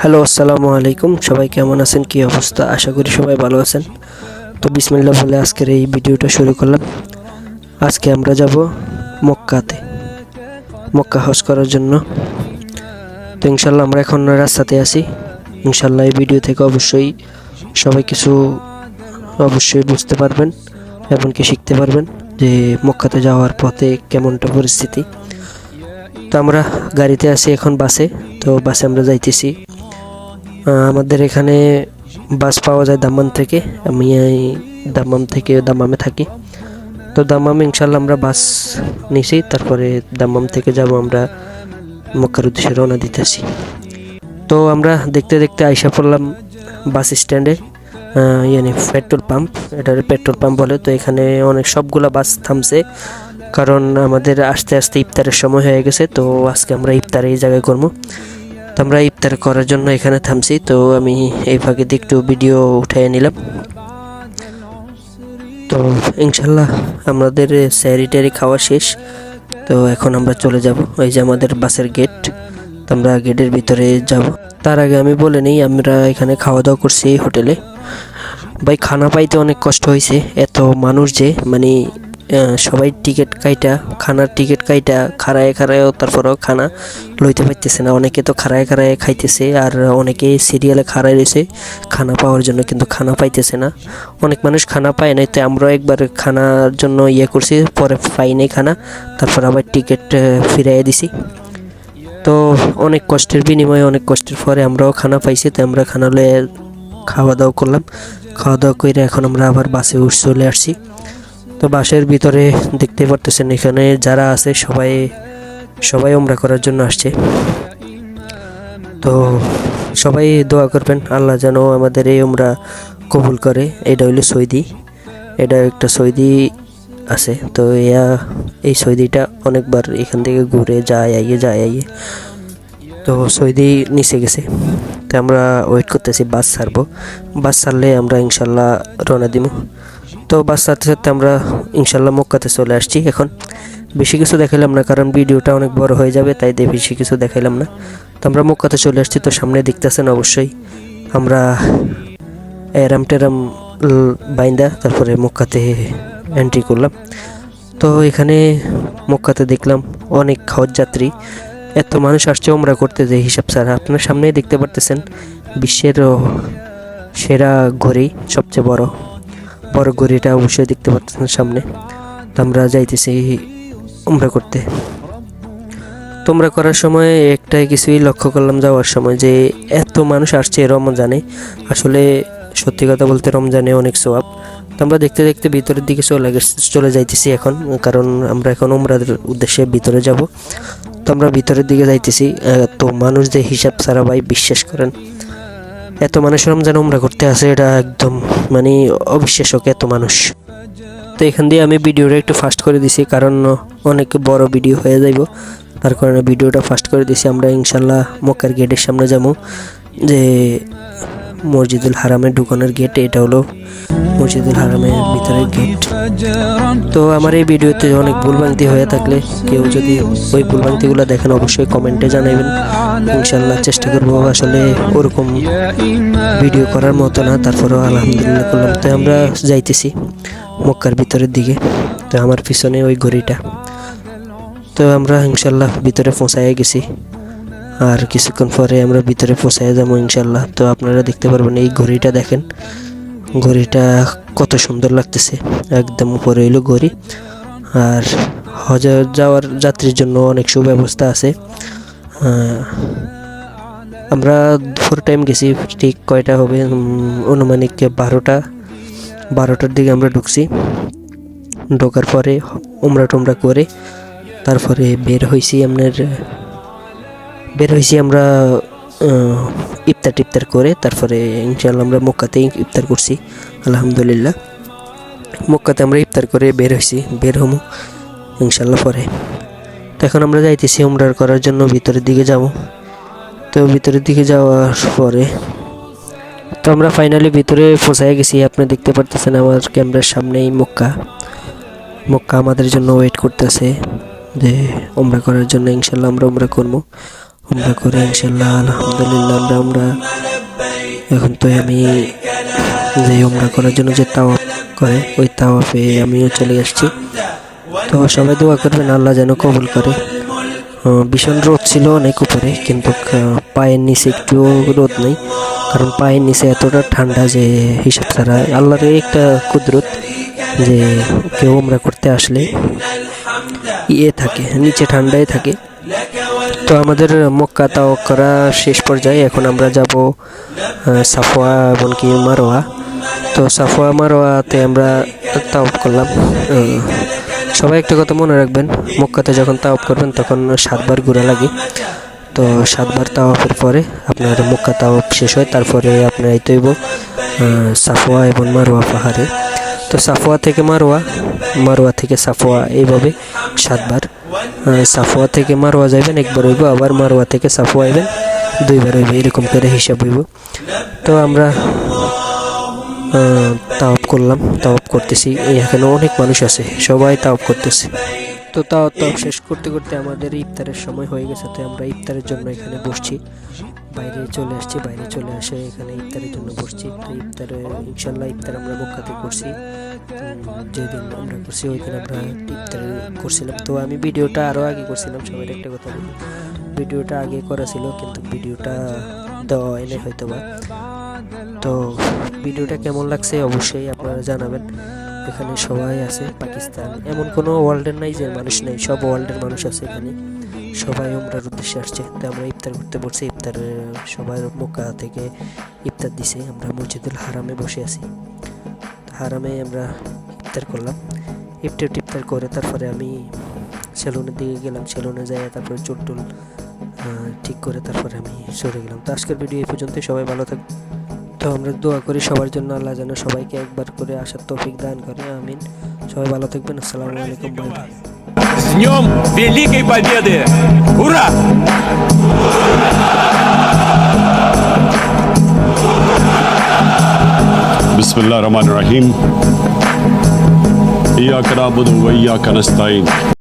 Hello, আসসালামু আলাইকুম। সবাই কেমন আছেন? কি অবস্থা? আশা করি সবাই ভালো আছেন। তো বিসমিল্লা বলে আজকের এই ভিডিওটা শুরু করলাম। আজকে আমরা যাব মক্কাতে। মক্কা হজ করার জন্য। তো ইনশাল্লাহ আমরা এখন রাস্তাতে আছি। ইনশাল্লাহ এই ভিডিও থেকে অবশ্যই সবাই কিছু অবশ্যই বুঝতে পারবেন, এমনকি শিখতে পারবেন যে মক্কাতে যাওয়ার পথে কেমনটা পরিস্থিতি। তো আমরা গাড়িতে আছি এখন বাসে। তো বাসে আমরা যাইতেছি। আমাদের এখানে বাস পাওয়া যায় দাম্মাম থেকে। আমি দাম্মাম থেকে দাম্মামে থাকি। তো দাম্মামে ইনশাল্লাহ আমরা বাস নিছি, তারপরে দাম্মাম থেকে যাব আমরা মক্কার উদ্দেশ্যে রওনা দিতেছি। তো আমরা দেখতে দেখতে আইসা পড়লাম বাস স্ট্যান্ডে ইয়ানি পেট্রোল পাম্প। এটার পেট্রোল পাম্প বলে, তো এখানে অনেক সবগুলা বাস থামছে। কারণ আমাদের আস্তে আস্তে ইফতারের সময় হয়ে গেছে, তো আজকে আমরা ইফতার এই জায়গায় করব। তো আমরা ইফতার করার জন্য এখানে থামছি, তো আমি এই ফাঁকে দিয়ে একটু ভিডিও উঠিয়ে নিলাম। তো ইনশাল্লাহ আমাদের স্যারি ট্যারি খাওয়া শেষ। তো এখন আমরা চলে যাব, ওই যে আমাদের বাসের গেট তো আমরা গেটের ভিতরে যাব। তার আগে আমি বলে নিই, আমরা এখানে খাওয়া দাওয়া করছি এই হোটেলে। ভাই, খানা পাইতে অনেক কষ্ট হয়েছে এত মানুষ যে মানে সবাই টিকিট কাইটা, খানার টিকিট কাইটা, খাড়ায় খাড়ায়ও তারপরেও খানা লইতে পারতেছে না। অনেকে তো খাড়ায় খাড়ায় খাইতেছে আর অনেকে সিরিয়ালে খাড়ায় রয়েছে, খানা পাওয়ার জন্য কিন্তু খানা পাইতেছে না। অনেক মানুষ খানা পায় না তো আমরাও একবার খানার জন্য ইয়ে করছি, পরে পাই নাই খানা, তারপর আবার টিকিট ফিরাইয়ে দিছি। তো অনেক কষ্টের বিনিময়ে, অনেক কষ্টের পরে আমরাও খানা পাইছি, তো আমরা খানা লয়ে খাওয়া দাওয়া করলাম। খাওয়া দাওয়া করে এখন আমরা আবার বাসে উঠ চলে আসছি। তো বাসের ভিতরে দেখতে পারতেছেন এখানে যারা আছে সবাই সবাই ওমরা করার জন্য আসছে। তো সবাই দোয়া করবেন, আল্লাহ যেন আমাদের এই ওমরা কবুল করে। এটা হইল সৌদি, এটা একটা সৌদি আছে। তো এয়া এই সৌদিটা অনেকবার এখান থেকে ঘুরে যায়, আইয়ে যায়, আইয়ে। তো সৌদি নিচে গেছে। তো আমরা ওয়েট করতেছি, বাস ছাড়বো। বাস ছাড়লে আমরা ইনশাল্লাহ রওনা দিব তো বাস, সাথে সাথে আমরা ইনশাল্লাহ মক্কাতে চলে আসছি এখন। বেশি কিছু দেখাইলাম না, কারণ ভিডিওটা অনেক বড় হয়ে যাবে, তাই বেশি কিছু দেখাইলাম না। তো আমরা মক্কাতে চলে আসছি, তো সামনে দেখতেছেন অবশ্যই আমরা এরাম টেরাম বাইন্দা, তারপরে মক্কাতে এন্ট্রি করলাম। তো এখানে মক্কাতে দেখলাম অনেক হজ যাত্রী। এত মানুষ আসছে ওমরা করতে যে হিসাব ছাড়া। আপনার সামনেই দেখতে পারতেছেন বিশ্বের সেরা ঘড়ি, সবচেয়ে বড়। বড় ঘড়িটা অবশ্যই দেখতে পাচ্ছেন সামনে। তো আমরা যাইতেছি উমরা করতে। তোমরা করার সময় একটাই কিছুই লক্ষ্য করলাম যাওয়ার সময় যে এত মানুষ আসছে রমজানে। আসলে সত্যি কথা বলতে রমজানে অনেক সোয়াব তো আমরা দেখতে দেখতে ভিতরের দিকে চলে গেছি, চলে যাইতেছি এখন, কারণ আমরা এখন উমরার উদ্দেশ্যে ভিতরে যাব। তো আমরা ভিতরের দিকে যাইতেছি তো মানুষ যে হিসাব ছাড়া ভাই, বিশ্বাস করেন। এত মানুষ রমজান উমরা করতে আসে এটা একদম মানে অবিশ্বাস্য এত মানুষ। তো এখান দিয়ে আমি ভিডিওটা একটু ফাস্ট করে দিছি, কারণ অনেক বড় ভিডিও হয়ে যাইব। তার কারণে ভিডিওটা ফাস্ট করে দিছি। আমরা ইনশাল্লাহ মক্কার গেটের সামনে যাব। যে মসজিদুল হারামের ঢুকানোর গেট এটা হলো মসজিদুল হারামের ভিতরে গেট তো আমার এই ভিডিওতে অনেক ভুলভ্রান্তি হয়ে থাকলে কেউ যদি ওই ভুলভ্রান্তিগুলো দেখেন, অবশ্যই কমেন্টে জানাবেন। ইনশাল্লাহ চেষ্টা করব আসলে ওরকম ভিডিও করার মতো না, তারপরেও আলহামদুলিল্লাহ করলাম। তো আমরা যাইতেছি মক্কার ভিতরের দিকে। তো আমার পিছনে ওই ঘড়িটা। তো আমরা ইনশাল্লাহ ভিতরে পৌঁছায় গেছি। আর কিছুক্ষণ পরে আমরা ভিতরে পৌঁছায় যাব ইনশাল্লাহ তো আপনারা দেখতে পারবেন এই ঘড়িটা দেখেন। ঘড়িটা কত সুন্দর লাগতেছে। একদম উপরে হইল ঘড়ি। আর হজে যাওয়ার যাত্রীর জন্য অনেক সুব্যবস্থা আছে। আমরা দুপুর টাইম গেছি ঠিক কয়টা হবে? উম, আনুমানিক বারোটা। বারোটার দিকে আমরা ঢুকছি। ঢোকার পরে উমরা টুমরা করে তারপরে বের হয়েছি আপনার বের হয়েছি আমরা ইফতার টিফতার করে তারপরে ইনশাল্লাহ আমরা মক্কাতেই ইফতার করছি, আলহামদুলিল্লাহ। মক্কাতে আমরা ইফতার করে বের হয়েছি, বের হমু ইনশাল্লাহ পরে। তো এখন আমরা যাইতেছি উমরার করার জন্য ভিতরের দিকে যাব। তো ভিতরের দিকে যাওয়ার পরে তো আমরা ফাইনালি ভিতরে পৌঁছায় গেছি, আপনি দেখতে পারতেছেন আমার ক্যামেরার সামনেই মক্কা। মক্কা আমাদের জন্য ওয়েট করতেছে যে ওমরা করার জন্য ইনশাল্লাহ আমরা ওমরা করব। আমরা করে ইনশাল্লাহ আলহামদুলিল্লাহ, আমরা আমরা এখন তো আমি যে উমরা করার জন্য যে তাওয়াফ করে, ওই তাওয়াফে আমিও চলে আসছি। তো সবাই দোয়া করবেন, আল্লাহ যেন কবুল করে। ভীষণ রোদ ছিল অনেক উপরে, কিন্তু পায়ের নিচে একটু রোদ নেই, কারণ পায়ের নিচে এতটা ঠান্ডা যে হিসাব ছাড়া আল্লাহর একটা কুদরত যে কেউ আমরা করতে আসলে ইয়ে থাকে, নিচে ঠান্ডায় থাকে। তো আমাদের মক্কা তাও করা শেষ পর্যায়ে এখন আমরা যাব সাফোয়া এমনকি মারোয়া তো সাফোয়া মারোয়াতে আমরা তাওপ করলাম। সবাই একটা কথা মনে রাখবেন, মক্কাতে যখন তাওপ করবেন তখন সাতবার ঘোরা লাগে। তো সাতবার তাওয়াফের পরে আপনার মক্কা তাওয়াফ শেষ হয়, তারপরে আপনার এই তৈব সাফোয়া এবং মারোয়া পাহাড়ে। তো সাফোয়া থেকে মারোয়া মারোয়া থেকে সাফোয়া এইভাবে সাতবার। সাফোয়া থেকে মারোয়া যাবেন একবার হইব, আবার মারোয়া থেকে সাফোয়া আইবেন, দুইবার হইবে, এরকম করে হিসাব হইব। তো আমরা তাওয়াপ করলাম তাওয়াপ করতেছি। এখানে অনেক মানুষ আছে, সবাই তাওয়াপ করতেছে। তো তাও তাও শেষ করতে করতে আমাদের ইফতারের সময় হয়ে গেছে, তো আমরা ইফতারের জন্য এখানে বসছি। বাইরে চলে আসছি, বাইরে চলে আসে, এখানে ইফতারের জন্য বসছি। তো ইফতারে ইনশাল্লাহ ইফতার আমরা মক্কাতে করছি। যেদিন আমরা করছি ওই দিন আমরা ইফতার করছিলাম। তো আমি ভিডিওটা আরও আগে করছিলাম, সবাই একটা কথা বলি ভিডিওটা আগে করা ছিল, কিন্তু ভিডিওটা দেওয়া হয়নি হয়তো বা তো ভিডিওটা কেমন লাগছে অবশ্যই আপনারা জানাবেন। এখানে সবাই আছে, পাকিস্তান, এমন কোনো ওয়ার্ল্ডের নাই যে মানুষ নেই, সব ওয়ার্ল্ডের মানুষ আছে এখানে। সবাই উমরার উদ্দেশ্যে আসছে। তো আমরা ইফতার করতে বসছি। ইফতার সবাই মক্কা থেকে ইফতার দিছে। আমরা মসজিদুল হারামে বসে আছি। হারামে আমরা ইফতার করলাম। ইফতার টিফতার করে তারপরে আমি সেলুনের দিকে গেলাম। সেলুনে যাই তারপরে চুল টুল ঠিক করে তারপরে আমি সরে গেলাম। তো আজকের ভিডিও এই পর্যন্তই। সবাই ভালো থাক তো আমরা দোয়া করি সবার জন্য। আল্লাহ যেন সবাইকে একবার করে আসার তৌফিক দান করে। আমিন। সবাই ভালো থাকবেন। আসসালামু আলাইকুম। Bye bye днем Великой Победы! Ура! بسم الله الرحمن الرحيم إياك نعبد وإياك نستعين